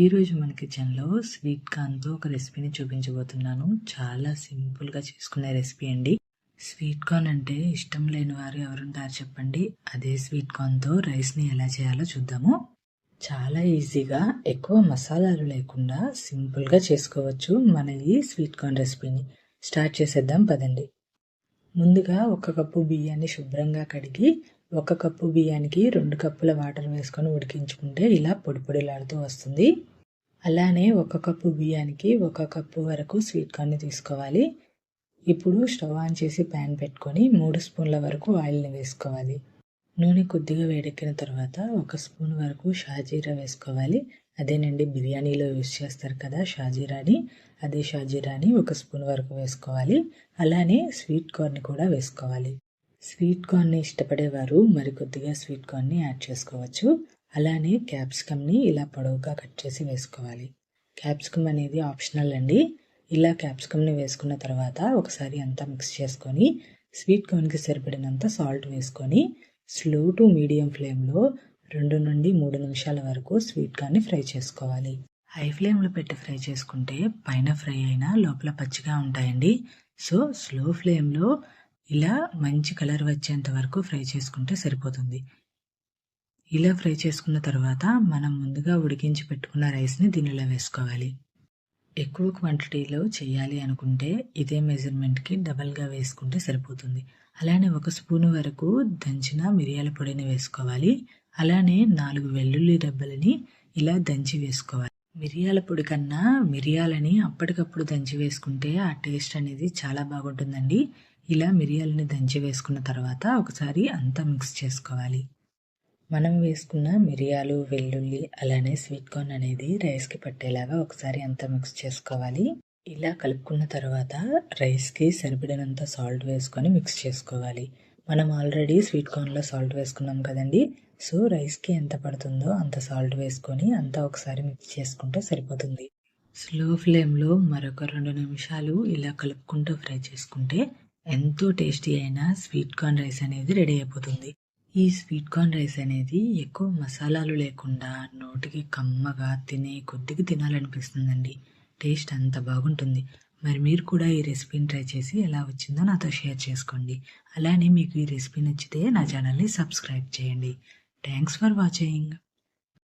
ఈరోజు మన కిచెన్లో స్వీట్ కార్న్తో ఒక రెసిపీని చూపించబోతున్నాను. చాలా సింపుల్గా చేసుకునే రెసిపీ అండి. స్వీట్ కార్న్ అంటే ఇష్టం లేని వారు ఎవరుంటారు చెప్పండి. అదే స్వీట్ కార్న్తో రైస్ని ఎలా చేయాలో చూద్దాము. చాలా ఈజీగా ఎక్కువ మసాలాలు లేకుండా సింపుల్గా చేసుకోవచ్చు మన ఈ స్వీట్ కార్న్ రెసిపీని. స్టార్ట్ చేసేద్దాం పదండి. ముందుగా ఒక కప్పు బియ్యాన్ని శుభ్రంగా కడిగి ఒక కప్పు బియ్యానికి రెండు కప్పుల వాటర్ వేసుకొని ఉడికించుకుంటే ఇలా పొడి పొడిలాడుతూ వస్తుంది. అలానే ఒక కప్పు బియ్యానికి ఒక కప్పు వరకు స్వీట్ కార్న్ని తీసుకోవాలి. ఇప్పుడు స్టవ్ ఆన్ చేసి ప్యాన్ పెట్టుకొని మూడు స్పూన్ల వరకు ఆయిల్ని వేసుకోవాలి. నూనె కొద్దిగా వేడెక్కిన తర్వాత ఒక స్పూన్ వరకు షాజీరా వేసుకోవాలి. అదేనండి బిర్యానీలో యూస్ చేస్తారు కదా షాజీరాని అదే షాజీరాని ఒక స్పూన్ వరకు వేసుకోవాలి. అలానే స్వీట్ కార్న్ కూడా వేసుకోవాలి. స్వీట్ కార్న్ని ఇష్టపడేవారు మరికొద్దిగా స్వీట్ కార్న్ని యాడ్ చేసుకోవచ్చు. అలానే క్యాప్సికమ్ని ఇలా పొడవుగా కట్ చేసి వేసుకోవాలి. క్యాప్సికమ్ అనేది ఆప్షనల్ అండి. ఇలా క్యాప్సికమ్ని వేసుకున్న తర్వాత ఒకసారి అంతా మిక్స్ చేసుకొని స్వీట్ కార్న్కి సరిపడినంత సాల్ట్ వేసుకొని స్లో టు మీడియం ఫ్లేమ్లో రెండు నుండి మూడు నిమిషాల వరకు స్వీట్ కార్న్ని ఫ్రై చేసుకోవాలి. హై ఫ్లేమ్లో పెట్టి ఫ్రై చేసుకుంటే పైన ఫ్రై అయినా లోపల పచ్చిగా ఉంటాయండి. సో స్లో ఫ్లేమ్లో ఇలా మంచి కలర్ వచ్చేంత వరకు ఫ్రై చేసుకుంటే సరిపోతుంది. ఇలా ఫ్రై చేసుకున్న తర్వాత మనం ముందుగా ఉడికించి పెట్టుకున్న రైస్ని దీనిలో వేసుకోవాలి. ఎక్కువ క్వాంటిటీలో చేయాలి అనుకుంటే ఇదే మెజర్మెంట్కి డబల్గా వేసుకుంటే సరిపోతుంది. అలానే ఒక స్పూన్ వరకు దంచిన మిరియాల పొడిని వేసుకోవాలి. అలానే నాలుగు వెల్లుల్లి డబ్బలని ఇలా దంచి వేసుకోవాలి. మిరియాల పొడి కన్నా మిరియాలని అప్పటికప్పుడు దంచి వేసుకుంటే ఆ టేస్ట్ అనేది చాలా బాగుంటుందండి. ఇలా మిరియాలని దంచి వేసుకున్న తర్వాత ఒకసారి అంతా మిక్స్ చేసుకోవాలి. మనం వేసుకున్న మిరియాలు వెల్లుల్లి అలానే స్వీట్ కార్న్ అనేది రైస్కి పట్టేలాగా ఒకసారి అంతా మిక్స్ చేసుకోవాలి. ఇలా కలుపుకున్న తర్వాత రైస్కి సరిపడినంత సాల్ట్ వేసుకొని మిక్స్ చేసుకోవాలి. మనం ఆల్రెడీ స్వీట్ కార్న్లో సాల్ట్ వేసుకున్నాం కదండి సో రైస్కి ఎంత పడుతుందో అంత సాల్ట్ వేసుకొని అంతా ఒకసారి మిక్స్ చేసుకుంటే సరిపోతుంది. స్లో ఫ్లేమ్లో మరొక రెండు నిమిషాలు ఇలా కలుపుకుంటూ ఫ్రై చేసుకుంటే ఎంతో టేస్టీ అయిన స్వీట్ కార్న్ రైస్ అనేది రెడీ అయిపోతుంది. ఈ స్వీట్ కార్న్ రైస్ అనేది ఎక్కువ మసాలాలు లేకుండా నోటికి కమ్మగా తినే కొద్దిగా తినాలనిపిస్తుందండి. టేస్ట్ అంత బాగుంటుంది. మరి మీరు కూడా ఈ రెసిపీని ట్రై చేసి ఎలా వచ్చిందో నాతో షేర్ చేసుకోండి. అలానే మీకు ఈ రెసిపీ నచ్చితే నా ఛానల్ని సబ్స్క్రైబ్ చేయండి. Thanks for watching.